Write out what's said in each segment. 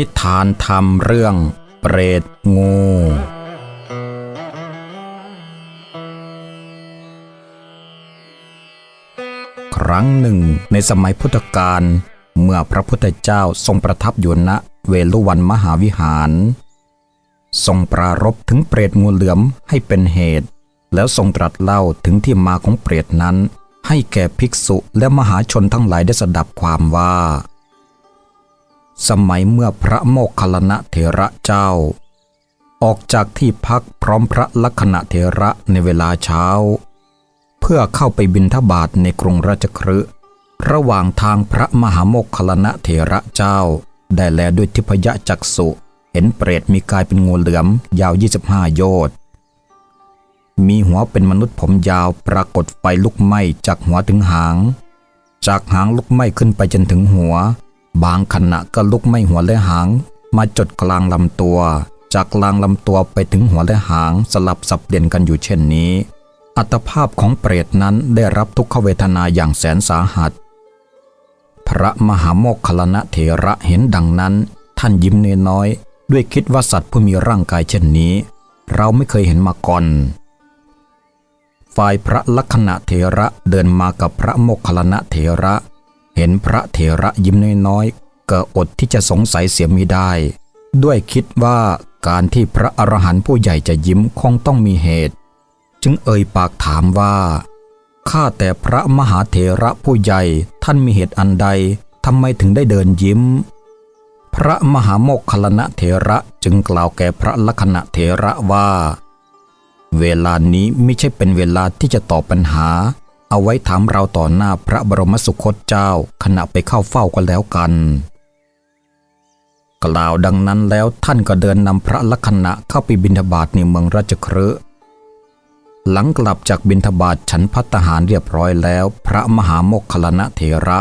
นิทานธรรมเรื่องเปรตงู ครั้งหนึ่งในสมัยพุทธกาลเมื่อพระพุทธเจ้าทรงประทับอยู่ณเวลุวันมหาวิหาร ทรงปรารภถึงเปรตงูเหลือมให้เป็นเหตุ แล้วทรงตรัสเล่าถึงที่มาของเปรตนั้น ให้แก่ภิกษุและมหาชนทั้งหลายได้สดับความว่า สมัยเมื่อพระโมคคัลลนะเถระเจ้า ออกจากที่พักพร้อมพระลักษณะเถระในเวลาเช้า เพื่อเข้าไปบินทบาทในกรุงราชคฤห์ระหว่างทางพระมหาโมคคัลลนะเถระเจ้า ได้แลด้วยทิพยจักษุเห็นเปรตมีกายเป็นงูเหลือม ยาว 25 โยชน์มีหัวเป็นมนุษย์ผมยาวปรากฏไฟลุกไหม้จากหัวถึงหาง จากหางลุกไหม้ขึ้นไปจนถึงหัว บางขณะก็ลุกไม้หัวและหาง มาจดกลางลำตัว จากกลางลำตัวไปถึงหัวและหางสลับสับเปลี่ยนกันอยู่เช่นนี้ อัตภาพของเปรตนั้นได้รับทุกขเวทนาอย่างแสนสาหัส พระมหาโมคคลลนะเถระเห็นดังนั้น ท่านยิ้มเนน้อย ด้วยคิดว่าสัตว์ผู้มีร่างกายเช่นนี้ เราไม่เคยเห็นมาก่อนฝ่ายพระลักษณะเถระเดินมากับพระโมคคัลลนะเถระ เห็นพระเถระยิ้มน้อยๆก็อดที่จะสงสัยเสียมิได้ ด้วยคิดว่าการที่พระอรหันต์ผู้ใหญ่จะยิ้มคงต้องมีเหตุ จึงเอ่ยปากถามว่าข้าแต่พระมหาเถระผู้ใหญ่ท่านมีเหตุอันใดทำไมถึงได้เดินยิ้ม พระมหาโมคคัลลนะเถระจึงกล่าวแก่พระลักษณะเถระว่า เวลานี้ไม่ใช่เป็นเวลาที่จะตอบปัญหา เอาไว้ถามเราต่อหน้าพระบรมสุคตเจ้าขณะไปเข้าเฝ้ากันแล้วกัน กล่าวดังนั้นแล้วท่านก็เดินนำพระลักษณะเข้าไปบิณฑบาตในเมืองราชครืหลังกลับจากบิณฑบาตฉันพัตตาหารเรียบร้อยแล้ว พระมหาโมคคัลลนะเถระ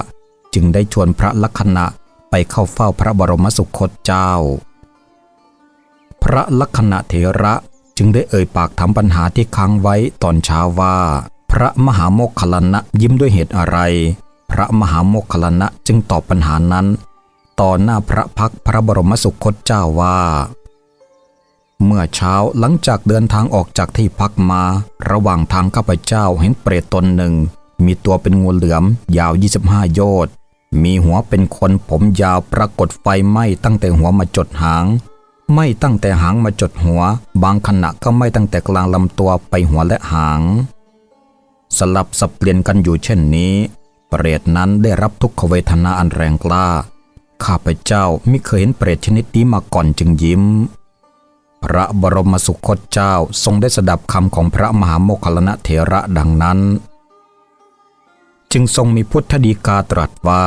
จึงได้ชวนพระลักษณะไปเข้าเฝ้าพระบรมสุคตเจ้า พระลักษณะเถระจึงได้เอ่ยปากถามปัญหาที่ค้างไว้ตอนเช้าว่า พระมหาโมคคลลนะยิ้มด้วยเหตุอะไร พระมหาโมคคลลนะจึงตอบปัญหานั้น ต่อหน้าพระพักพระบรมสุคตเจ้าว่า เมื่อเช้าหลังจากเดินทางออกจากที่พักมา ระหว่างทางข้าพเจ้าเห็นเปรตตนหนึ่ง มีตัวเป็นงูเหลือม ยาว 25 โยชน์มีหัวเป็นคนผมยาวปรากฏไฟไหม้ตั้งแต่หัวมาจดหางไม่ตั้งแต่หางมาจดหัว บางขณะก็ไม่ตั้งแต่กลางลำตัวไปหัวและหาง สลับสับเปลี่ยนกันอยู่เช่นนี้ เปรตนั้นได้รับทุกขเวทนาอันแรงกล้า ข้าพเจ้าไม่เคยเห็นเปรตชนิดนี้มาก่อนจึงยิ้ม พระบรมสุคตเจ้าทรงได้สดับคำของพระมหาโมคคัลลนะเถระดังนั้น จึงทรงมีพุทธดีกาตรัสว่า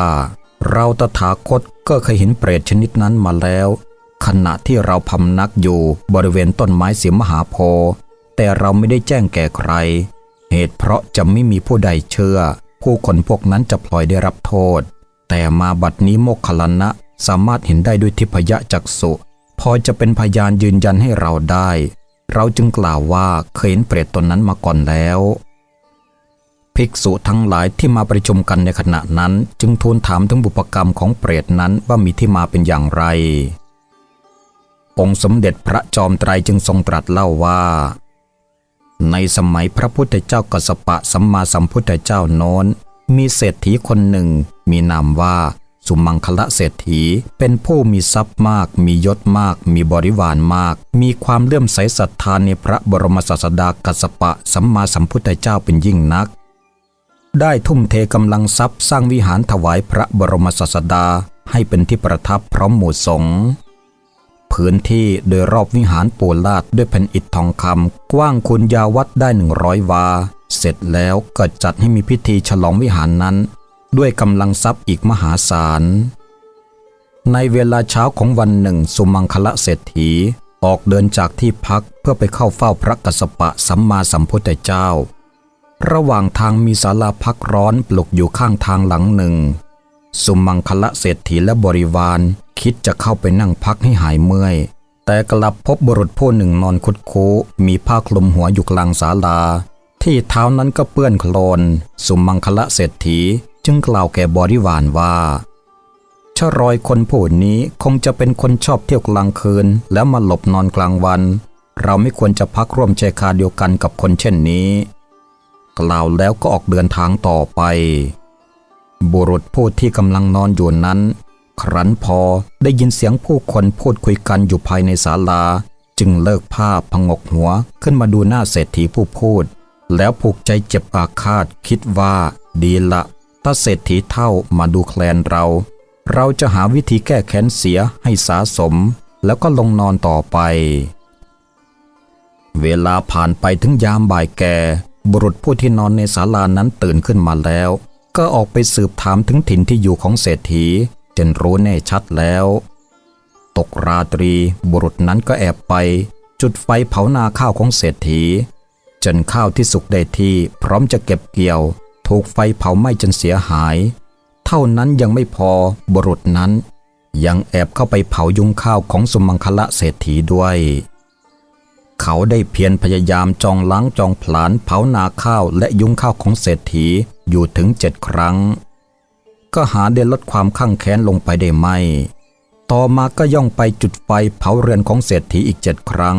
เราตถาคตก็เคยเห็นเปรตชนิดนั้นมาแล้ว ขณะที่เราพำนักอยู่บริเวณต้นไม้เสียมหาโพแต่เราไม่ได้แจ้งแก่ใคร เหตุเพราะจะไม่มีผู้ใดเชื่อ ผู้คนพวกนั้นจะพลอยได้รับโทษ แต่มาบัดนี้โมคคัลลนะสามารถเห็นได้ด้วยทิพยจักษุพอจะเป็นพยานยืนยันให้เราได้ เราจึงกล่าวว่าเคยเห็นเปรตตนนั้นมาก่อนแล้ว ภิกษุทั้งหลายที่มาประชุมกันในขณะนั้น จึงทูลถามถึงบุพกรรมของเปรตนั้นว่ามีที่มาเป็นอย่างไร องค์สมเด็จพระจอมไตรจึงทรงตรัสเล่าว่า ในสมัยพระพุทธเจ้ากัสปะสัมมาสัมพุทธเจ้าโน้น มีเศรษฐีคนหนึ่ง มีนามว่า สุมังคละเศรษฐีเป็นผู้มีทรัพย์มาก มียศมาก มีบริวารมาก มีความเลื่อมใสศรัทธาในพระบรมศาสดากัสสปะสัมมาสัมพุทธเจ้าเป็นยิ่งนัก ได้ทุ่มเทกำลังทรัพย์สร้างวิหารถวายพระบรมศาสดาให้เป็นที่ประทับพร้อมหมู่สงฆ์ พื้นที่โดยรอบวิหารปูลาดด้วยแผ่นอิฐทองคำกว้างคูณยาววัดได้หนึ่งร้อยวา เสร็จแล้วก็จัดให้มีพิธีฉลองวิหารนั้น ด้วยกำลังทรัพย์อีกมหาศาล ในเวลาเช้าของวันหนึ่งสุมังคละเศรษฐีออกเดินจากที่พักเพื่อไปเข้าเฝ้าพระกัสสปะสัมมาสัมพุทธเจ้า ระหว่างทางมีศาลาพักร้อนปลุกอยู่ข้างทางหลังหนึ่ง สุมังคละเศรษฐีและบริวาร คิดจะเข้าไปนั่งพักให้หายเมื่อย แต่กลับพบบุรุษผู้หนึ่งนอนคุดคูมีผ้าคลุมหัวอยู่กลางศาลา ที่เท้านั้นก็เปื้อนโคลน สุมังคละเศรษฐีจึงกล่าวแก่บริวารว่าเฉชรอยคนผู้นี้คงจะเป็นคนชอบเที่ยวกลางคืน แล้วมาหลบนอนกลางวัน เราไม่ควรจะพักร่วมชายคาเดียวกันกับคนเช่นนี้ กล่าวแล้วก็ออกเดินทางต่อไป บุรุษผู้ที่กำลังนอนอยู่นั้น ครั้นพอได้ยินเสียงผู้คนพูดคุยกันอยู่ภายในศาลา จึงเลิกผ้าพงกหัวขึ้นมาดูหน้าเศรษฐีผู้พูด แล้วผูกใจเจ็บอาฆาตคิดว่าดีละถ้าเศรษฐีเท่ามาดูแคลนเรา เราจะหาวิธีแก้แค้นเสียให้สาสม แล้วก็ลงนอนต่อไป เวลาผ่านไปถึงยามบ่ายแก่ บุรุษผู้ที่นอนในศาลานั้นตื่นขึ้นมาแล้ว ก็ออกไปสืบถามถึงถิ่นที่อยู่ของเศรษฐีจนรู้แน่ชัดแล้ว ตกราตรีบุรุษนั้นก็แอบไป จุดไฟเผานาข้าวของเศรษฐี จนข้าวที่สุกได้ที่พร้อมจะเก็บเกี่ยว ถูกไฟเผาไหม้จนเสียหาย เท่านั้นยังไม่พอบุรุษนั้น ยังแอบเข้าไปเผายุงข้าวของสมมังคละเศรษฐีด้วย เขาได้เพียรพยายามจองล้างจองผลาญเผานาข้าวและยุงข้าวของเศรษฐีอยู่ถึงเจ็ดครั้ง ก็หาได้ลดความข้างแค้นลงไปได้ไม่ ต่อมาก็ย่องไปจุดไฟเผาเรือนของเศรษฐีอีกเจ็ดครั้ง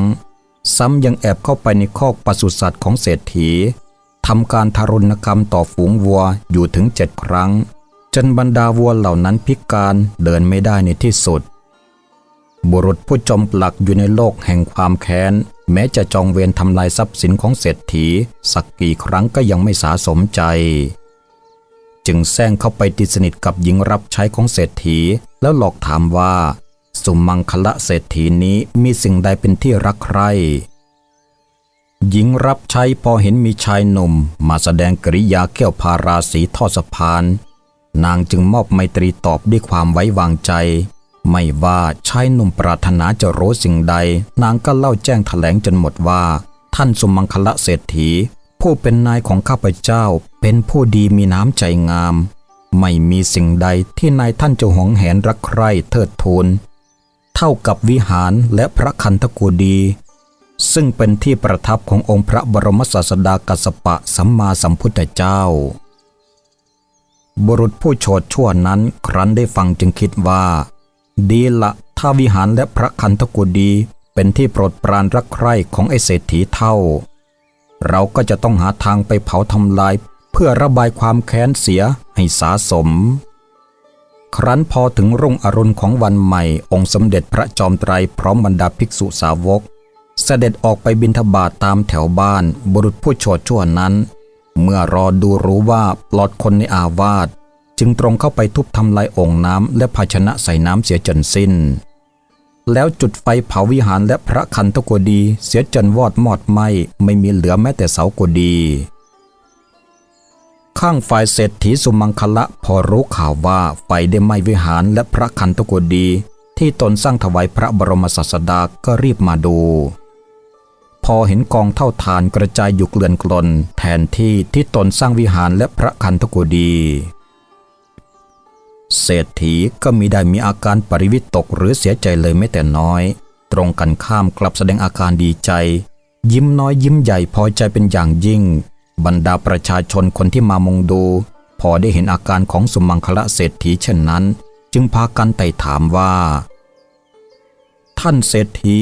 ซ้ำยังแอบเข้าไปในคอกปศุสัตว์ของเศรษฐีทำการทารุณกรรมต่อฝูงวัวอยู่ถึงเจ็ดครั้ง จนบรรดาวัวเหล่านั้นพิการเดินไม่ได้ในที่สุด บุรุษผู้จมปลักอยู่ในโลกแห่งความแค้น แม้จะจองเวรทำลายทรัพย์สินของเศรษฐี สักกี่ครั้งก็ยังไม่สาสมใจ จึงแซงเข้าไปติดสนิทกับหญิงรับใช้ของเศรษฐี แล้วหลอกถามว่า สุมังคละเศรษฐีนี้มีสิ่งใดเป็นที่รักใคร่หญิงรับใช้พอเห็นมีชายหนุ่ม มาแสดงกริยาเกี่ยวพาราสีทอดสะพาน นางจึงมอบไมตรีตอบด้วยความไว้วางใจ ไม่ว่าชายหนุ่มปรารถนาจะรู้สิ่งใด นางก็เล่าแจ้งแถลงจนหมดว่า ท่านสุมังคละเศรษฐี ผู้เป็นนายของข้าพเจ้า เป็นผู้ดีมีน้ำใจงาม ไม่มีสิ่งใดที่นายท่านจะหวงแหนรักใคร่เทิดทูนเท่ากับวิหารและพระคันธกูดี ซึ่งเป็นที่ประทับขององค์พระบรมศาสดากัสปะสัมมาสัมพุทธเจ้า บุรุษผู้โฉดชั่วนั้นครั้นได้ฟังจึงคิดว่า ดีละถ้าวิหารและพระคันธกุดีเป็นที่โปรดปรานรักใคร่ของไอเศรษฐีเท่า เราก็จะต้องหาทางไปเผาทำลาย เพื่อระบายความแค้นเสียให้สาสม ครั้นพอถึงรุ่งอรุณของวันใหม่ องค์สมเด็จพระจอมไตรพร้อมบรรดาภิกษุสาวก เสด็จออกไปบิณฑบาตตามแถวบ้าน บุรุษผู้โฉดชั่วนั้น เมื่อรอดูรู้ว่าปลอดคนในอาวาส จึงตรงเข้าไปทุบทำลายองค์น้ำและภาชนะใส่น้ำเสียจนสิ้น แล้วจุดไฟเผาวิหารและพระคันธกุดีเสียจนวอดมอดไหมไม่มีเหลือแม้แต่เสากุดี ข้างฝ่ายเศรษฐีสุมังคละพอรู้ข่าวว่าไฟได้ไหม้วิหารและพระคันธกุดี ที่ตนสร้างถวายพระบรมศาสดาก็รีบมาดูพอเห็นกองเท่าทานกระจายอยู่เกลื่อนกลน แทนที่ที่ตนสร้างวิหารและพระคันธกุดี เศรษฐีก็มีได้มีอาการปริวิตกหรือเสียใจเลยไม่แต่น้อย ตรงกันข้ามกลับแสดงอาการดีใจ ยิ้มน้อยยิ้มใหญ่พอใจเป็นอย่างยิ่ง บรรดาประชาชนคนที่มามุงดู พอได้เห็นอาการของสมังคละเศรษฐีเช่นนั้น จึงพากันไต่ถามว่า ท่านเศรษฐี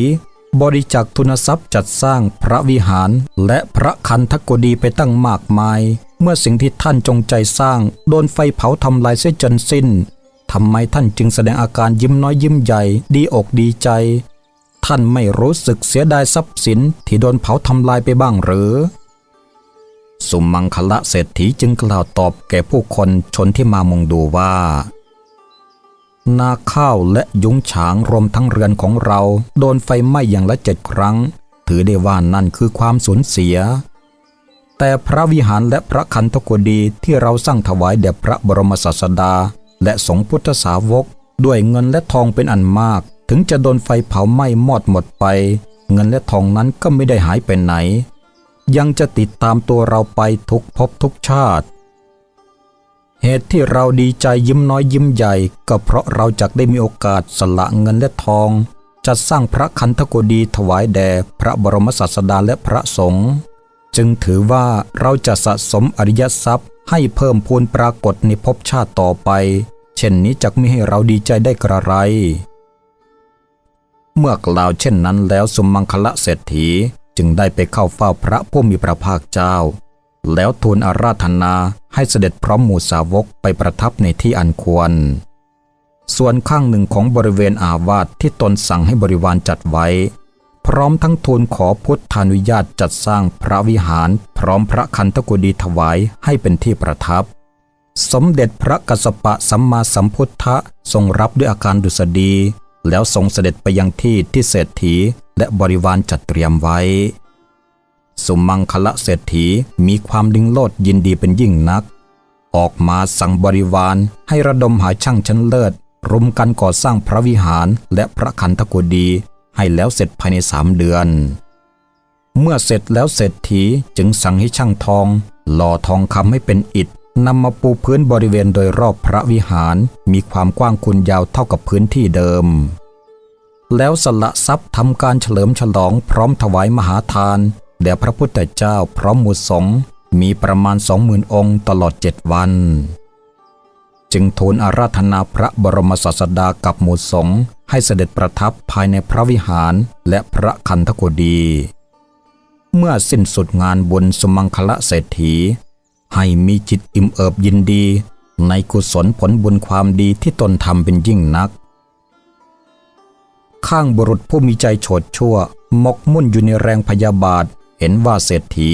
บริจาคทุนทรัพย์จัดสร้างพระวิหาร และพระคันธกุดีไปตั้งมากมาย เมื่อสิ่งที่ท่านจงใจสร้าง โดนไฟเผาทำลายเสียจนสิ้นทำไมท่านจึงแสดงอาการยิ้มน้อยยิ้มใหญ่ดีอกดีใจ ท่านไม่รู้สึกเสียดายทรัพย์สินที่โดนเผาทำลายไปบ้างหรือ สุมังคละเศรษฐีจึงกล่าวตอบแก่ผู้คนชนที่มามุงดูว่า นาข้าวและยุ้งฉางรวมทั้งเรือนของเรา โดนไฟไหม้อย่างละเจ็ดครั้ง ถือได้ว่านั่นคือความสูญเสีย แต่พระวิหารและพระคันธกุดีที่เราสร้างถวายแด่พระบรมศาสดา และสงฆ์พุทธสาวก ด้วยเงินและทองเป็นอันมาก ถึงจะโดนไฟเผาไหม้มอดหมดไป เงินและทองนั้นก็ไม่ได้หายไปไหน ยังจะติดตามตัวเราไปทุกภพทุกชาติ เหตุที่เราดีใจยิ้มน้อยยิ้มใหญ่ ก็เพราะเราจักได้มีโอกาสสละเงินและทอง จัดสร้างพระคันธกุดีถวายแด่พระบรมศาสดาและพระสงฆ์จึงถือว่าเราจะสะสมอริยทรัพย์ให้เพิ่มพูนปรากฏในภพชาติต่อไป เช่นนี้จักไม่ให้เราดีใจได้กระไร เมื่อกล่าวเช่นนั้นแล้วสุมังคละเศรษฐีจึงได้ไปเข้าเฝ้าพระผู้มีพระภาคเจ้า แล้วทูลอาราธนา ให้เสด็จพร้อมหมู่สาวกไปประทับในที่อันควร ส่วนข้างหนึ่งของบริเวณอาวาสที่ตนสั่งให้บริวารจัดไว้ พร้อมทั้งทูลขอพุทธานุญาตจัดสร้างพระวิหาร พร้อมพระคันธกุฎีถวายให้เป็นที่ประทับ สมเด็จพระกัสสปะสัมมาสัมพุทธะทรงรับด้วยอาการดุษฎีแล้วทรงเสด็จไปยังที่ที่เศรษฐีและบริวารจัดเตรียมไว้ สุมังคละเศรษฐีมีความลิงโลดยินดีเป็นยิ่งนัก ออกมาสั่งบริวารให้ระดมหาช่างชั้นเลิศรุมกันก่อสร้างพระวิหารและพระคันธกุฎีให้แล้วเสร็จภายในสามเดือน เมื่อเสร็จแล้วเศรษฐีจึงสั่งให้ช่างทอง หล่อทองคำให้เป็นอิฐนำมาปูพื้นบริเวณโดยรอบพระวิหารมีความกว้างคูณยาวเท่ากับพื้นที่เดิม แล้วสละทรัพย์ทำการเฉลิมฉลองพร้อมถวายมหาทาน แด่พระพุทธเจ้าพร้อมมู่สงมีประมาณสองหมื่นองค์ตลอดเจ็ดวัน จึงทูลอาราธนาพระบรมศาสดากับหมู่สงฆ์ให้เสด็จประทับภายในพระวิหารและพระคันธกุฎีเมื่อสิ้นสุดงานบุญสมังคละเศรษฐี ให้มีจิตอิ่มเอิบยินดี ในกุศลผลบุญความดีที่ตนทำเป็นยิ่งนัก ข้างบุรุษผู้มีใจโฉดชั่วมกมุ่นอยู่ในแรงพยาบาท เห็นว่าเศรษฐี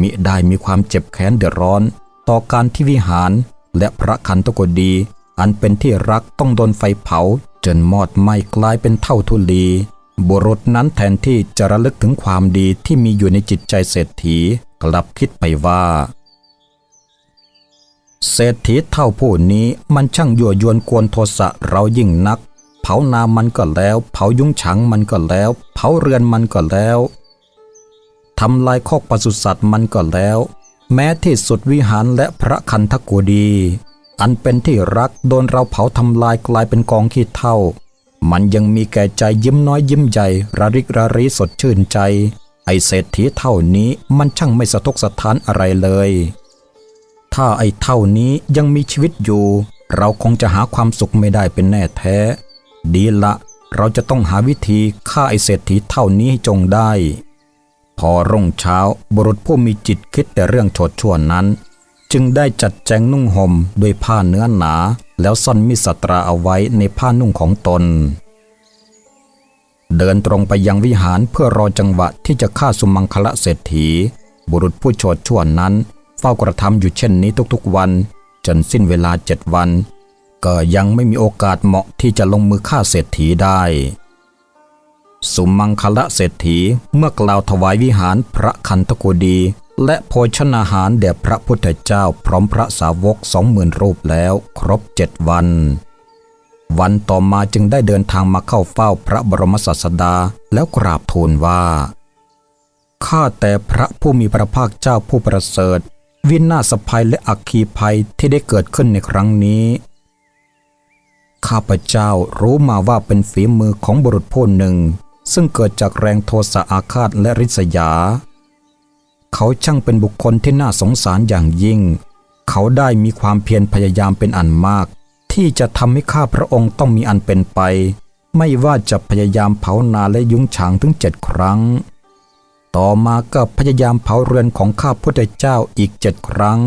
มิได้มีความเจ็บแค้นเดือดร้อน ต่อการที่วิหารและพระคันตกดี อันเป็นที่รักต้องโดนไฟเผา จนมอดไหม้กลายเป็นเท่าทุลี บุรุษนั้นแทนที่จะระลึกถึงความดีที่มีอยู่ในจิตใจเศรษฐีกลับคิดไปว่า เศรษฐีเท่าผู้นี้มันช่างยั่วยวนกวนโทสะเรายิ่งนัก เผานามันก็แล้ว เผายุ้งฉางมันก็แล้ว เผาเรือนมันก็แล้ว ทำลายคอกปศุสัตว์มันก็แล้ว แม้ที่สุดวิหารและพระคันธกุฎีอันเป็นที่รักโดนเราเผาทำลายกลายเป็นกองขี้เท่า มันยังมีแก่ใจยิ้มน้อยยิ้มใหญ่ระริกระรีสดชื่นใจ ไอเศรษฐีเท่านี้มันช่างไม่สะทกสะท้านอะไรเลย ถ้าไอเท่านี้ยังมีชีวิตอยู่ เราคงจะหาความสุขไม่ได้เป็นแน่แท้ ดีละเราจะต้องหาวิธีฆ่าไอเศรษฐีเท่านี้ให้จงได้ พอรุ่งเช้าบุรุษผู้มีจิตคิดแต่เรื่องโฉดชั่วนั้น จึงได้จัดแจงนุ่งห่มด้วยผ้าเนื้อหนา แล้วซ่อนมีสตราเอาไว้ในผ้านุ่งของตน เดินตรงไปยังวิหารเพื่อรอจังหวะที่จะฆ่าสุมังคละเศรษฐี บุรุษผู้โฉดชั่วนั้น เฝ้ากระทำอยู่เช่นนี้ทุกๆวัน จนสิ้นเวลาเจ็ดวัน ก็ยังไม่มีโอกาสเหมาะที่จะลงมือฆ่าเศรษฐีได้ สุมังคละเศรษฐีเมื่อกล่าวถวายวิหารพระคันธกุฎีและโภชนาหารแด่พระพุทธเจ้าพร้อมพระสาวกสองหมื่นรูปแล้วครบเจ็ดวัน วันต่อมาจึงได้เดินทางมาเข้าเฝ้าพระบรมศาสดาแล้วกราบทูลว่า ข้าแต่พระผู้มีพระภาคเจ้าผู้ประเสริฐ วินาศภัยและอัคคีภัยที่ได้เกิดขึ้นในครั้งนี้ข้าพเจ้ารู้มาว่าเป็นฝีมือของบุรุษผู้หนึ่ง ซึ่งเกิดจากแรงโทสะอาฆาตและริษยา เขาช่างเป็นบุคคลที่น่าสงสารอย่างยิ่ง เขาได้มีความเพียรพยายามเป็นอันมาก ที่จะทำให้ข้าพระองค์ต้องมีอันเป็นไป ไม่ว่าจะพยายามเผานาและยุ้งฉางถึงเจ็ดครั้ง ต่อมาก็พยายามเผาเรือนของข้าพุทธเจ้าอีกเจ็ดครั้ง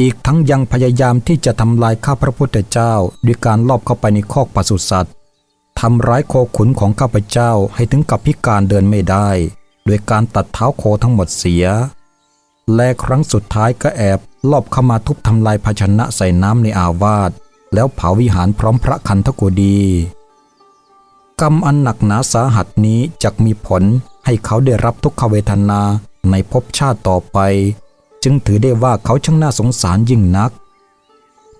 อีกทั้งยังพยายามที่จะทำลายข้าพระพุทธเจ้า ด้วยการลอบเข้าไปในคอกปศุสัตว์ ทำร้ายโคขุนของข้าพเจ้าให้ถึงกับพิการเดินไม่ได้ โดยการตัดเท้าโคทั้งหมดเสีย และครั้งสุดท้ายก็แอบลอบเข้ามาทุบทำลายภาชนะใส่น้ำในอาวาสแล้วเผาวิหารพร้อมพระคันธกุฎีกรรมอันหนักหนาสาหัสนี้จะมีผลให้เขาได้รับทุกขเวทนาในภพชาติต่อไป จึงถือได้ว่าเขาช่างน่าสงสารยิ่งนัก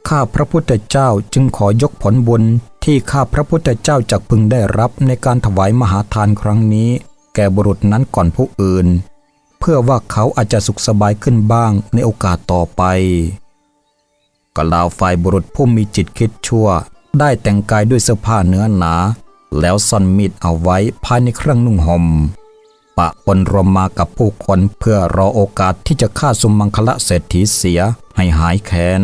ข้าพระพุทธเจ้าจึงขอยกผลบุญ ที่ข้าพระพุทธเจ้าจักพึงได้รับในการถวายมหาทานครั้งนี้ แก่บุรุษนั้นก่อนผู้อื่น เพื่อว่าเขาอาจจะสุขสบายขึ้นบ้างในโอกาสต่อไปกล่าวฝ่ายบุรุษผู้มีจิตคิดชั่ว ได้แต่งกายด้วยเสื้อผ้าเนื้อหนา แล้วซ่อนมีดเอาไว้ภายในเครื่องนุ่งห่มปะปนรวมมากับผู้คนเพื่อรอโอกาสที่จะฆ่าสุมังคละเศรษฐีเสียให้หายแค้น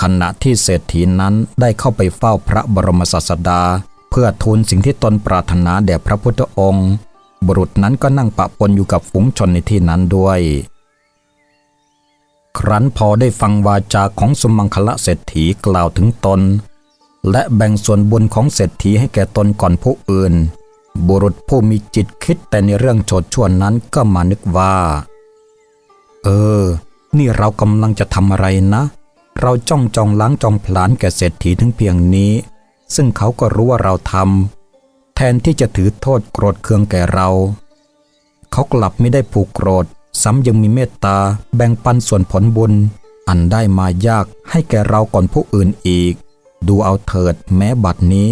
ขณะที่เศรษฐีนั้นได้เข้าไปเฝ้าพระบรมศาสดา เพื่อทูลสิ่งที่ตนปรารถนาแด่พระพุทธองค์ บุรุษนั้นก็นั่งปะปนอยู่กับฝูงชนในที่นั้นด้วย ครั้นพอได้ฟังวาจาของสมังคละเศรษฐีกล่าวถึงตน และแบ่งส่วนบุญของเศรษฐีให้แก่ตนก่อนผู้อื่น บุรุษผู้มีจิตคิดแต่ในเรื่องโฉดชวนนั้นก็มานึกว่า เออ นี่เรากำลังจะทำอะไรนะเเราจ้องจองล้างจองผลาญแก่เศรษฐีถึงเพียงนี้ ซึ่งเขาก็รู้ว่าเราทำแทนที่จะถือโทษโกรธเคืองแก่เรา เขากลับไม่ได้ผูกโกรธ ซ้ำยังมีเมตตาแบ่งปันส่วนผลบุญ อันได้มายากให้แก่เราก่อนผู้อื่นอีก ดูเอาเถิดแม้บัดนี้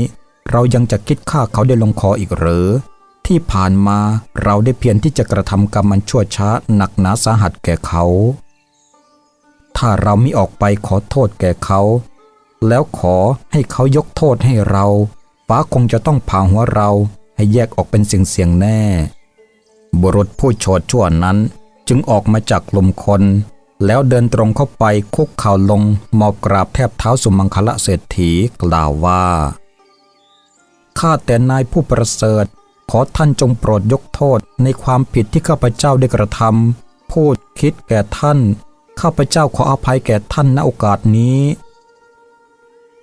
เรายังจะคิดฆ่าเขาได้ลงคออีกหรือ ที่ผ่านมาเราได้เพียรที่จะกระทำกรรมมันชั่วช้าหนักหนาสาหัสแก่เขา ถ้าเราไม่ออกไปขอโทษแก่เขา แล้วขอให้เขายกโทษให้เรา ฟ้าคงจะต้องผ่าหัวเราให้แยกออกเป็นเสียงๆแน่ บุรุษผู้โฉดชั่วนั้นจึงออกมาจากกลุ่มคน แล้วเดินตรงเข้าไปคุกเข่าลงหมอบกราบแทบเท้าสุมังคละเศรษฐีกล่าวว่าข้าแต่นายผู้ประเสริฐ ขอท่านจงโปรดยกโทษในความผิดที่ข้าพเจ้าได้กระทำพูดคิดแก่ท่าน ข้าพเจ้าขออภัยแก่ท่านณโอกาสนี้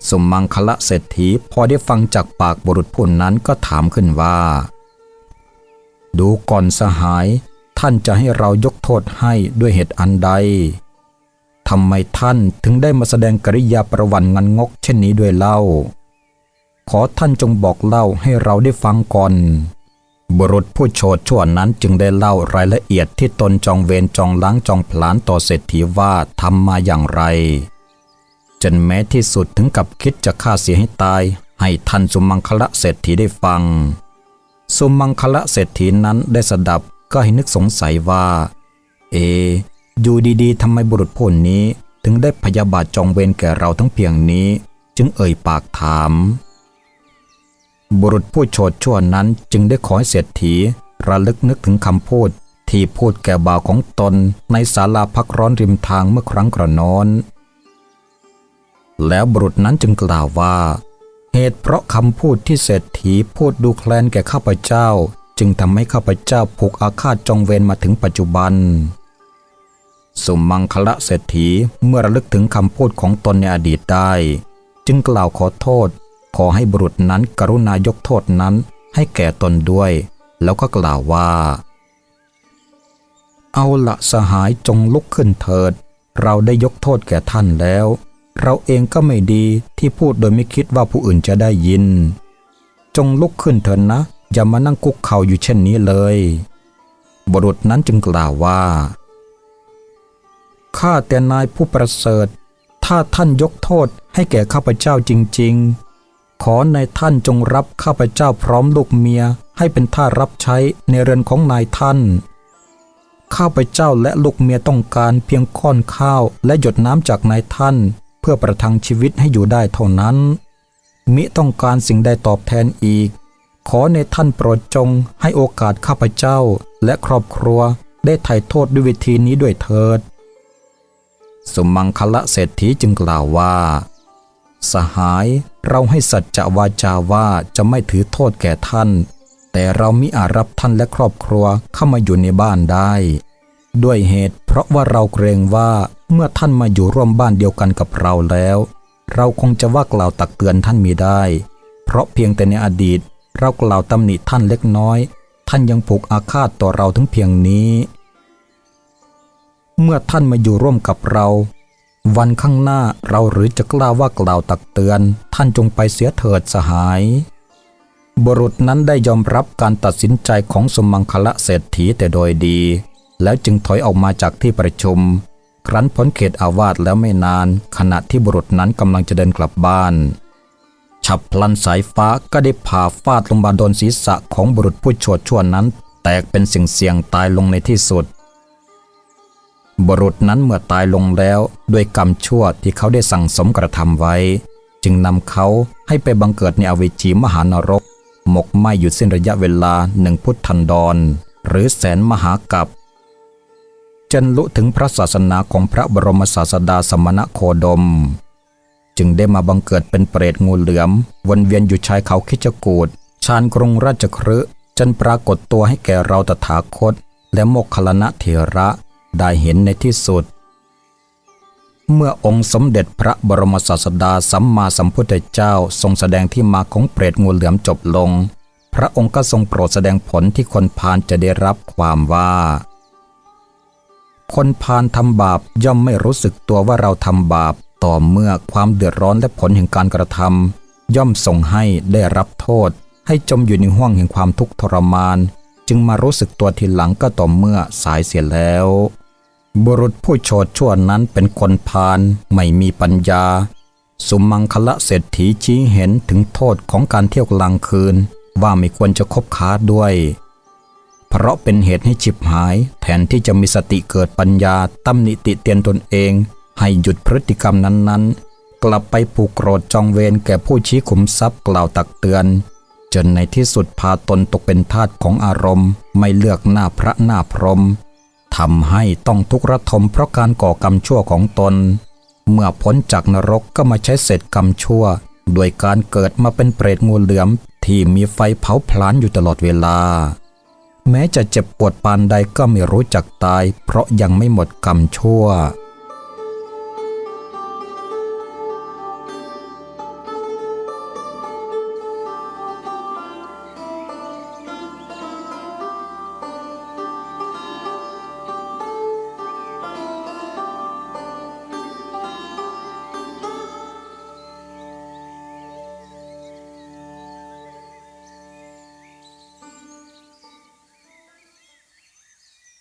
สมมังคละเศรษฐีพอได้ฟังจากปากบุรุษผู้นั้นก็ถามขึ้นว่า ดูก่อนสหาย ท่านจะให้เรายกโทษให้ด้วยเหตุอันใดทำไมท่านถึงได้มาแสดงกริยาประวันงันงกเช่นนี้ด้วยเล่า ขอท่านจงบอกเล่าให้เราได้ฟังก่อน บุรุษผู้โฉดชั่วนั้นจึงได้เล่ารายละเอียดที่ตนจองเวรจองล้างจองผลาญต่อเศรษฐีว่าทำมาอย่างไร จนแม้ที่สุดถึงกับคิดจะฆ่าเสียให้ตาย ให้ท่านสุมังคละเศรษฐีได้ฟัง สุมังคละเศรษฐีนั้นได้สดับก็ให้นึกสงสัยว่า เอ อยู่ดีๆทำไมบุรุษผู้นี้ถึงได้พยาบาทจองเวรแก่เราทั้งเพียงนี้ จึงเอ่ยปากถาม บุรุษผู้โฉดชั่วนั้นจึงได้ขอให้เศรษฐี ระลึกนึกถึงคำพูด ที่พูดแก่บ่าวของตนในศาลาพักร้อนริมทางเมื่อครั้งกระนอน แล้วบุรุษนั้นจึงกล่าวว่า เหตุเพราะคำพูดที่เศรษฐีพูดดูแคลนแก่ข้าพเจ้า จึงทำให้ข้าพเจ้าผูกอาฆาตจองเวรมาถึงปัจจุบันสุมังคละเศรษฐีเมื่อระลึกถึงคำพูดของตนในอดีตได้ จึงกล่าวขอโทษ ขอให้บุรุษนั้นกรุณายกโทษนั้นให้แก่ตนด้วย แล้วก็กล่าวว่า เอาละสหายจงลุกขึ้นเถิด เราได้ยกโทษแก่ท่านแล้ว เราเองก็ไม่ดีที่พูดโดยไม่คิดว่าผู้อื่นจะได้ยิน จงลุกขึ้นเถิดนะ อย่ามานั่งคุกเข่าอยู่เช่นนี้เลย บุรุษนั้นจึงกล่าวว่าข้าแต่นายผู้ประเสริฐ ถ้าท่านยกโทษให้แก่ข้าพเจ้าจริง ๆ ขอนายท่านจงรับข้าพเจ้าพร้อมลูกเมียให้เป็นท่ารับใช้ในเรือนของนายท่าน ข้าพเจ้าและลูกเมียต้องการเพียงค้อนข้าวและหยดน้ำจากนายท่าน เพื่อประทังชีวิตให้อยู่ได้เท่านั้น มิต้องการสิ่งใดตอบแทนอีก ขอในท่านโปรดจงให้โอกาสข้าพเจ้าและครอบครัวได้ไถ่โทษด้วยวิธีนี้ด้วยเถิด สมมังคละเศรษฐีจึงกล่าวว่า สหาย เราให้สัจจวาจาว่าจะไม่ถือโทษแก่ท่าน แต่เรามิอาจรับท่านและครอบครัวเข้ามาอยู่ในบ้านได้ ด้วยเหตุเพราะว่าเราเกรงว่าเมื่อท่านมาอยู่ร่วมบ้านเดียวกันกับเราแล้ว เราคงจะว่ากล่าวตักเตือนท่านมีได้ เพราะเพียงแต่ในอดีต เรากล่าวตำหนิท่านเล็กน้อย ท่านยังผูกอาฆาตต่อเราถึงเพียงนี้ เมื่อท่านมาอยู่ร่วมกับเรา วันข้างหน้าเราหรือจะกล้าว่ากล่าวตักเตือน ท่านจงไปเสียเถิดสหาย บุรุษนั้นได้ยอมรับการตัดสินใจของสมังคละเศรษฐีแต่โดยดี แล้วจึงถอยออกมาจากที่ประชุม ครั้นพ้นเขตอาวาสแล้วไม่นาน ขณะที่บุรุษนั้นกำลังจะเดินกลับบ้าน ฉับพลันสายฟ้าก็ได้ผ่าฟาดลงมาโดนศีรษะของบุรุษผู้โฉดชั่วนั้น แตกเป็นสิ่งเสียงตายลงในที่สุด บุรุษนั้นเมื่อตายลงแล้วด้วยกรรมชั่วที่เขาได้สั่งสมกระทำไว้ จึงนำเขาให้ไปบังเกิดในอเวจีมหานรก หมกไหมอยู่สิ้นระยะเวลาหนึ่งพุทธันดร หรือแสนมหากัปจนลุถึงพระศาสนาของพระบรมศาสดาสมณโคดม จึงได้มาบังเกิดเป็นเปรตงูเหลือม วนเวียนอยู่ชายเขาคิจกูดชานกรุงราชครืจนปรากฏตัวให้แก่เราตถาคต และโมคคลลนะเถระ ได้เห็นในที่สุด เมื่อองค์สมเด็จพระบรมศาสดาสัมมาสัมพุทธเจ้าทรงแสดงที่มาของเปรตงูเหลือมจบลง พระองค์ก็ทรงโปรดแสดงผลที่คนพาลจะได้รับความว่า คนพาลทำบาปย่อมไม่รู้สึกตัวว่าเราทำบาปต่อเมื่อความเดือดร้อนและผลแห่งการกระทำย่อมส่งให้ได้รับโทษ ให้จมอยู่ในห้วงแห่งความทุกข์ทรมาน จึงมารู้สึกตัวทีหลังก็ต่อเมื่อสายเสียแล้ว บุรุษผู้โฉดชั่วนั้นเป็นคนพาลไม่มีปัญญา สุมังคละเศรษฐีชี้เห็นถึงโทษของการเที่ยวกลางคืน ว่าไม่ควรจะคบค้าด้วย เพราะเป็นเหตุให้ฉิบหาย แทนที่จะมีสติเกิดปัญญาตำหนิติเตียนตนเอง ให้หยุดพฤติกรรมนั้นๆ กลับไปผูกโกรธจองเวรแก่ผู้ชี้ขุมทรัพย์กล่าวตักเตือน จนในที่สุดพาตนตกเป็นทาสของอารมณ์ ไม่เลือกหน้าพระหน้าพรหม ทำให้ต้องทุกข์ระทมเพราะการก่อกรรมชั่วของตน เมื่อพ้นจากนรกก็มาใช้เศษกรรมชั่วโดยการเกิดมาเป็นเปรตงูเหลือมที่มีไฟเผาพลานอยู่ตลอดเวลา แม้จะเจ็บปวดปานใดก็ไม่รู้จักตาย เพราะยังไม่หมดกรรมชั่ว